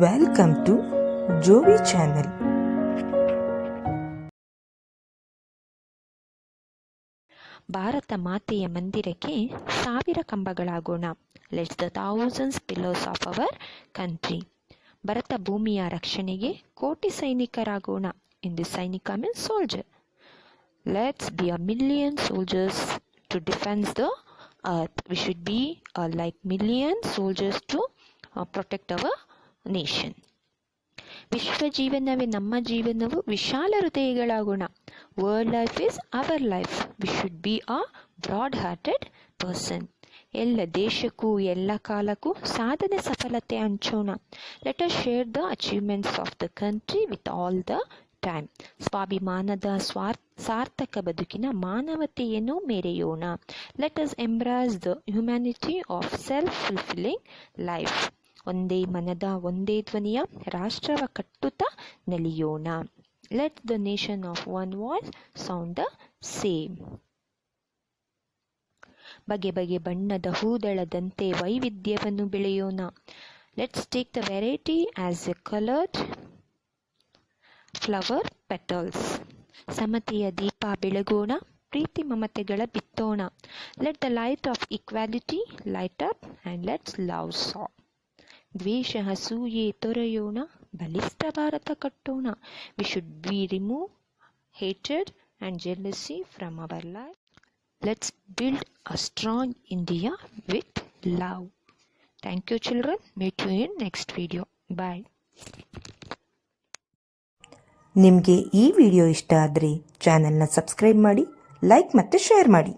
Welcome to Jovi channel. Bharata ಮಾತೆಯ ಮಂದಿರಕ್ಕೆ ಸಾವಿರ ಕಂಬಗಳಾಗೋಣ. Let's the thousands pillows of our country Bharata ಭೂಮಿಯ ರಕ್ಷಣೆಗೆ ಕೋಟಿ ಸೈನಿಕರಾಗೋಣ. ಎಂದು ಸೈನಿಕ means soldier let's be a million soldiers to defence the earth we should be like million soldiers to protect our nation. ವಿಶ್ವ ಜೀವನವೇ ನಮ್ಮ ಜೀವನವು ವಿಶಾಲ ಹೃದಯಗಳಾಗೋಣ world life is our life we should be a broad hearted person ಎಲ್ಲ ದೇಶಕ್ಕೂ, ಎಲ್ಲ ಕಾಲಕ್ಕೂ ಸಾಧನೆ, ಸಫಲತೆ ಹಂಚೋಣ. Let us share the achievements of the country with all the time ಸ್ವಾಭಿಮಾನದ ಸ್ವಾರ್, ಸಾರ್ಥಕ ಬದುಕಿನ ಮಾನವತೆಯನ್ನು ಮೆರೆಯೋಣ. Let us embrace the humanity of self fulfilling life ಒಂದೇ ಮನದ, ಒಂದೇ ಧ್ವನಿಯ ರಾಷ್ಟ್ರವ ಕಟ್ಟುತ್ತಾ ನಲಿಯೋಣ. Let the nation of one voice sound the same ಬಗೆ ಬಗೆ ಬಣ್ಣದ ಹೂದಳದಂತೆ ವೈವಿಧ್ಯವನ್ನು ಬೆಳೆಯೋಣ. Let's take the variety as a coloured flower petals ಸಮತೆಯ ದೀಪ ಬೆಳಗೋಣ, ಪ್ರೀತಿ ಮಮತೆಗಳ ಬಿತ್ತೋಣ. Let the light of equality light up and let's love so ದ್ವೇಷ ಹಸೂಯೆ ತೊರೆಯೋಣ, ಬಲಿಷ್ಠ ಭಾರತ ಕಟ್ಟೋಣ. We should be remove hated and jealousy from our life let's build a strong India with love thank you children meet you in next video bye ನಿಮಗೆ ಈ video ಇಷ್ಟ ಆದರೆ ಚಾನೆಲ್ನ ಸಬ್ಸ್ಕ್ರೈಬ್ ಮಾಡಿ ಲೈಕ್ ಮತ್ತು ಶೇರ್ ಮಾಡಿ.